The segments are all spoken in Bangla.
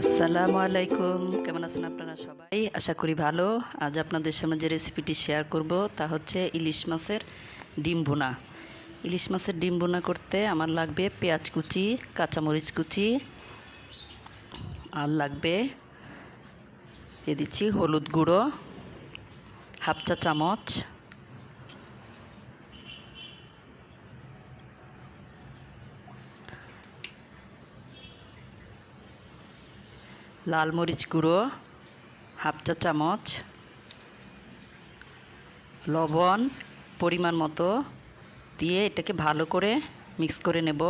আসসালামু আলাইকুম কেমন আছেন আপনারা সবাই? আশা করি ভালো। আজ আপনাদের সামনে যে রেসিপিটি শেয়ার করব, তা হচ্ছে ইলিশ মাছের ডিম ভুনা। ইলিশ মাছের ডিম ভুনা করতে আমার লাগবে পেঁয়াজ কুচি, কাঁচামরিচ কুচি, আর লাগবে দিয়ে দিচ্ছি হলুদ গুঁড়ো, হাফ চা চামচ লাল মরিচ গুঁড়ো, হাফ চা চামচ, লবণ পরিমাণ মতো দিয়ে এটাকে ভালো করে মিক্স করে নেব।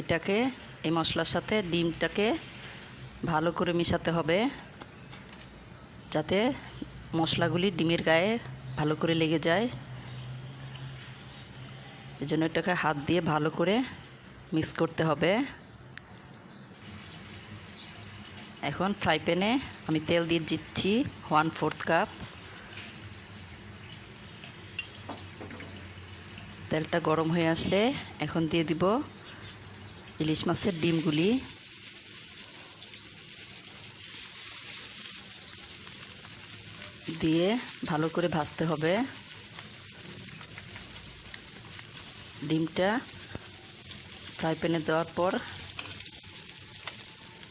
এটাকে, এই মশলার সাথে ডিমটাকে ভালো করে মিশাতে হবে, যাতে মশলাগুলি ডিমের গায়ে ভালো করে লেগে যায়। এই জন্য এটাকে হাত দিয়ে ভালো করে মিক্স করতে হবে। এখন ফ্রাই প্যানে আমি তেল দিয়ে দিচ্ছি ওয়ান ফোর্থ কাপ তেলটা গরম হয়ে আসলে এখন দিয়ে দিব ইলিশ মাছের ডিমগুলি। দিয়ে ভালো করে ভাজতে হবে। ডিমটা ফ্রাই প্যানে দেওয়ার পর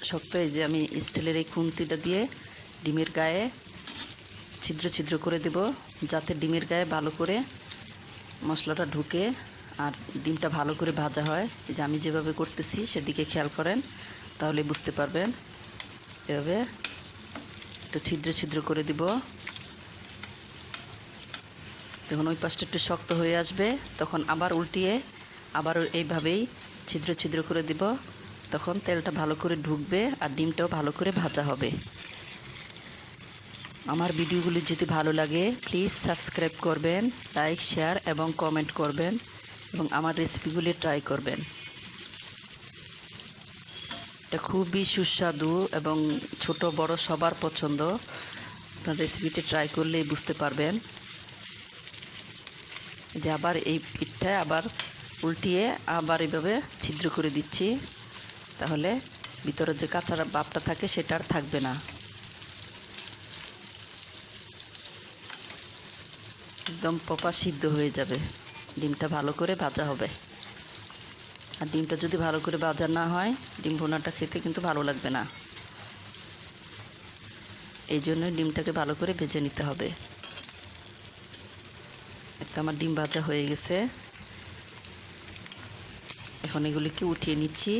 শক্ত এই যে আমি স্টিলের এই খুন্তিটা দিয়ে ডিমের গায়ে ছিদ্র ছিদ্র করে দেব, যাতে ডিমের গায়ে ভালো করে মশলাটা ঢুকে আর ডিমটা ভালো করে ভাজা হয়। যে আমি যেভাবে করতেছি সেদিকে খেয়াল করেন, তাহলে বুঝতে পারবেন। এভাবে একটু ছিদ্র ছিদ্র করে দিব। যখন ওই পাশটা একটু শক্ত হয়ে আসবে, তখন আবার উল্টিয়ে আবার এইভাবেই ছিদ্র ছিদ্র করে দিব। তখন তেলটা ভালো করে ঢুকবে আর ডিমটাও ভালো করে ভাজা হবে। আমার ভিডিওগুলি যদি ভালো লাগে প্লিজ সাবস্ক্রাইব করবেন লাইক শেয়ার এবং কমেন্ট করবেন এবং আমার রেসিপিগুলি ট্রাই করবেন। এটা খুবই সুস্বাদু এবং ছোট, বড় সবার পছন্দ। আপনার রেসিপিটি ট্রাই করলেই বুঝতে পারবেন। যে আবার এই পিঠটায় আবার উল্টিয়ে আবার এইভাবে ছিদ্র করে দিচ্ছি। তাহলে ভিতরে যে কাঁচা বাপটা থাকে সেটা আর থাকবে না। একদম পপা সিদ্ধ হয়ে যাবে। ডিমটা ভালো করে ভাজা হবে। আর ডিমটা যদি ভালো করে ভাজা না হয়, ডিম ভোনাটা খেতে কিন্তু ভালো লাগবে না। এই জন্য ডিমটাকে ভালো করে ভেজে নিতে হবে। একটা আমার ডিম ভাজা হয়ে গেছে। এখন এগুলিকে উঠিয়ে নিচ্ছি।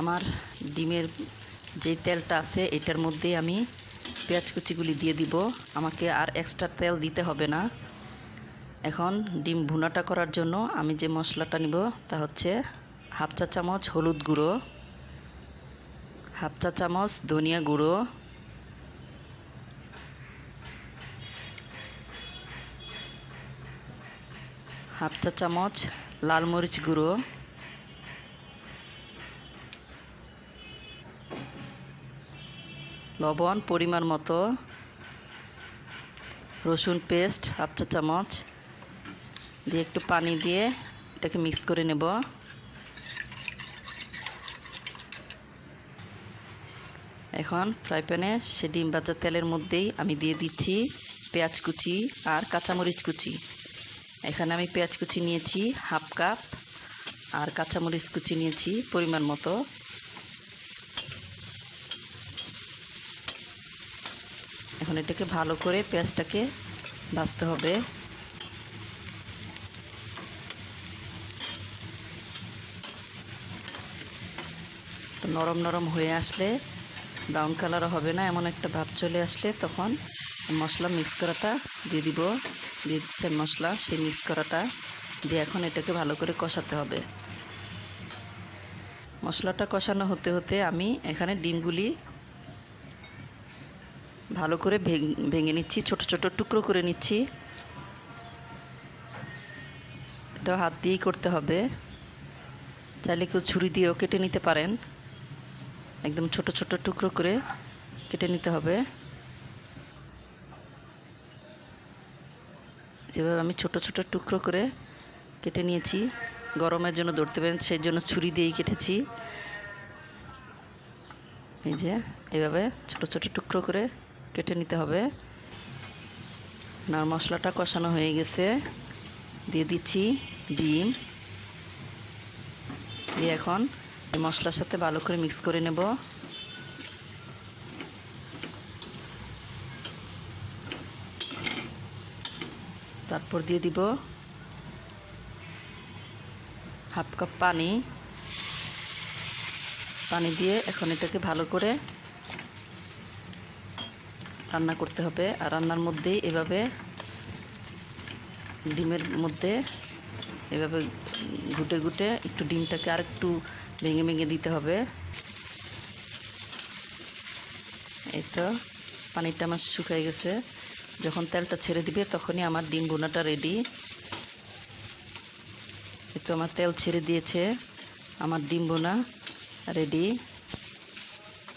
আমার ডিমের যে তেলটা আছে, এটার মধ্যে আমি পেঁয়াজ কুচিগুলি দিয়ে দিব। আমাকে আর এক্সট্রা তেল দিতে হবে না। এখন ডিম ভুনাটা করার জন্য আমি যে মশলাটা নিব, তা হচ্ছে হাফ চা চামচ হলুদ গুঁড়ো, হাফ চা চামচ ধনিয়া গুঁড়ো, হাফ চা চামচ লাল মরিচ গুঁড়ো লবণ, পরিমাণ মতো, রসুন পেস্ট, হাফ চা চামচ, দিয়ে একটু পানি দিয়ে এটাকে মিক্স করে নেব। এখন ফ্রাই প্যানে সে ডিম ভাজা তেলের মধ্যেই আমি দিয়ে দিচ্ছি পেঁয়াজ কুচি আর কাঁচামরিচ কুচি। এখানে আমি পেঁয়াজ কুচি নিয়েছি, হাফ কাপ, আর কাঁচামরিচ কুচি নিয়েছি, পরিমাণ মতো। এখন এটাকে ভালো করে পেঁয়াজটাকে ভাজতে হবে। নরম নরম হয়ে আসলে ব্রাউন কালার হবে না, এমন একটা ভাব চলে আসলে তখন মশলা মিক্স করাটা দিয়ে দিব। দিয়ে দিচ্ছে মশলা, সেই মিক্স করাটা দিয়ে এখন এটাকে ভালো করে কষাতে হবে। মশলাটা কষানো হতে হতে আমি এখানে ডিমগুলি ভালো করে ভেঙে নিচ্ছি, ছোট ছোট টুকরো করে নিচ্ছি। এটা হাত দিয়েই করতে হবে। চাইলে কেউ ছুরি দিয়েও কেটে নিতে পারেন। একদম ছোট ছোট টুকরো করে কেটে নিতে হবে। যেভাবে আমি ছোট ছোট টুকরো করে কেটে নিয়েছি, গরমের জন্য ধরতে পারেন, সেই জন্য ছুরি দিয়েই কেটেছি। এই যে, এভাবে ছোট ছোট টুকরো করে কেটে নিতে হবে। আর মশলাটা কষানো হয়ে গেছে। দিয়ে দিচ্ছি ডিম। দিয়ে এখন মশলার সাথে ভালো করে মিক্স করে নেব। তারপর দিয়ে দিব হাফ কাপ পানি। পানি দিয়ে এখন এটাকে ভালো করে রান্না করতে হবে। আর রান্নার মধ্যেই এভাবে, ডিমের মধ্যে এভাবে ঘুটে ঘুটে একটু ডিমটাকে আর একটু ভেঙে ভেঙে দিতে হবে। এই তো পানিটা আমার শুকিয়ে গেছে। যখন তেলটা ছেড়ে দিবে তখনই আমার ডিম বোনাটা রেডি এই তো আমার তেল ছেড়ে দিয়েছে। আমার ডিম বোনা রেডি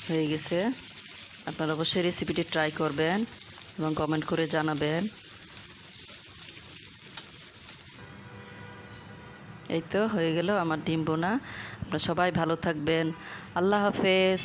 হয়ে গেছে। আপনারা অবশ্যই রেসিপিটি ট্রাই করবেন এবং কমেন্ট করে জানাবেন। এই তো হয়ে গেল আমার ডিম বোনা। আপনারা সবাই ভালো থাকবেন। আল্লাহ হাফেজ।